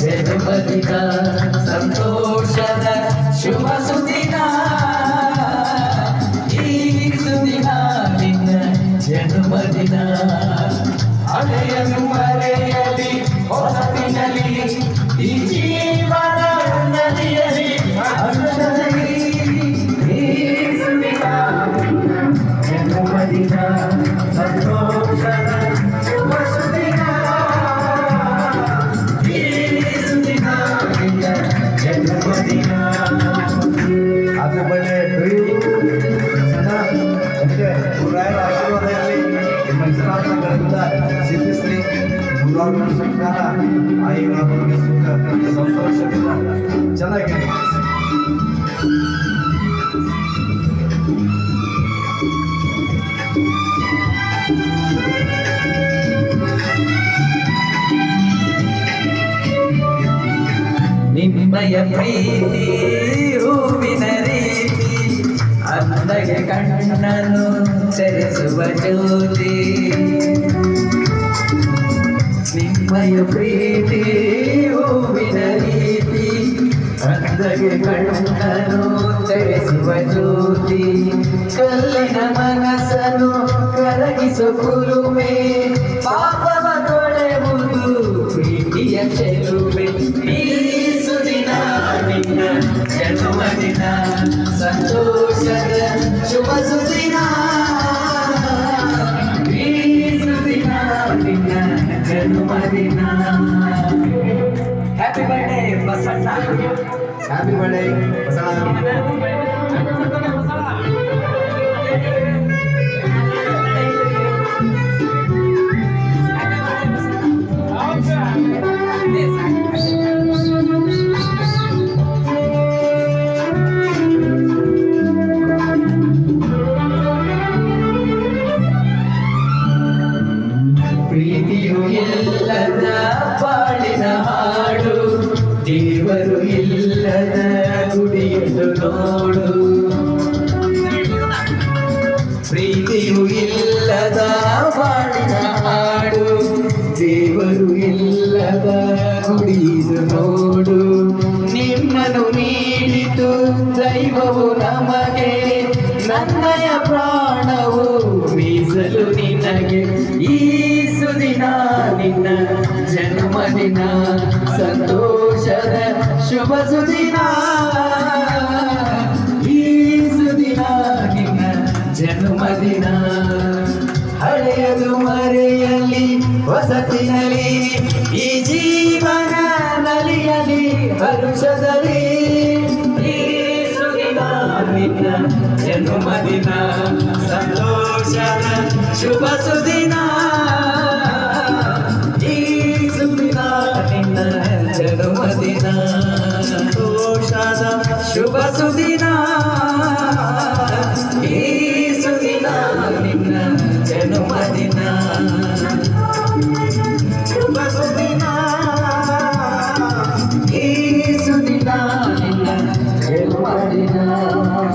ಜನ್ಮದಿನ ಸಂತೋಷದ ಶುಭ ಈ ಸುದಿನ ನಿನ್ನ ಜನ್ಮದಿನ ಹಳೆಯನು ಮರೆಯಲಿ ಈ ಜೀವನ ನದಿಯಲಿ ಸಿದ್ಧಿಸಲಿ ನೂರಾರು ವರ್ಷ ಕಾಲ ಆಯುರ ಆರೋಗ್ಯ ಸುಖ ನಿಮ್ಮಯ ಪ್ರೀತಿ ಹೂವಿನ ರೀತಿ, ಅಂದಗೆ ಕಣ್ಣನ್ನು ಸೆರೆಸುವ ಜ್ಯೋತಿ. ನಿಮ್ಮಯ ಪ್ರೀತಿ ಹೂವಿನ ರೀತಿ, ಅಂದಗೆ ಕಣ್ಣನ್ನು ಸೆರೆಸುವ ಜ್ಯೋತಿ. ಕಲ್ಲಿನ ಮನಸ್ಸನ್ನು ಕರಗಿಸು ಕುರುಮೆ ಜನ್ಮದಿನ ಸಂತೋಷದ ಶುಭ ಸುದಿನ ಈ ಸುದಿನ ನೋಡು ಪ್ರೀತಿಯು ಇಲ್ಲದ ಹಾಡು. ದೇವರು ಇಲ್ಲದ ಕುಡಿದು ನೋಡು. ನಿಮ್ಮನ್ನು ನೀಡಿತು ದೈವವು ನಮಗೆ. ನನ್ನಯ ಪ್ರಾಣವು ಮೀಸಲು ನಿನಗೆ. ಈ ಸುದಿನ ನಿನ್ನ ಜನ್ಮದಿನ. ಸಂತೋಷದ ಶುಭ ಸುದಿನ. ಮರೆಯಲಿ ಹೊಸತಿನಲಿ ಈ ಜೀವನ ನಲಿಯಲಿ, ಹರುಷದಲ್ಲಿ. ಜನ್ಮದಿನ, ಸಂತೋಷದ ಶುಭ ಸುದಿನ. ಈ ಸುದಿನ ಜನ್ಮದಿನ, ಸಂತೋಷದ ಶುಭ ಸುದಿನ.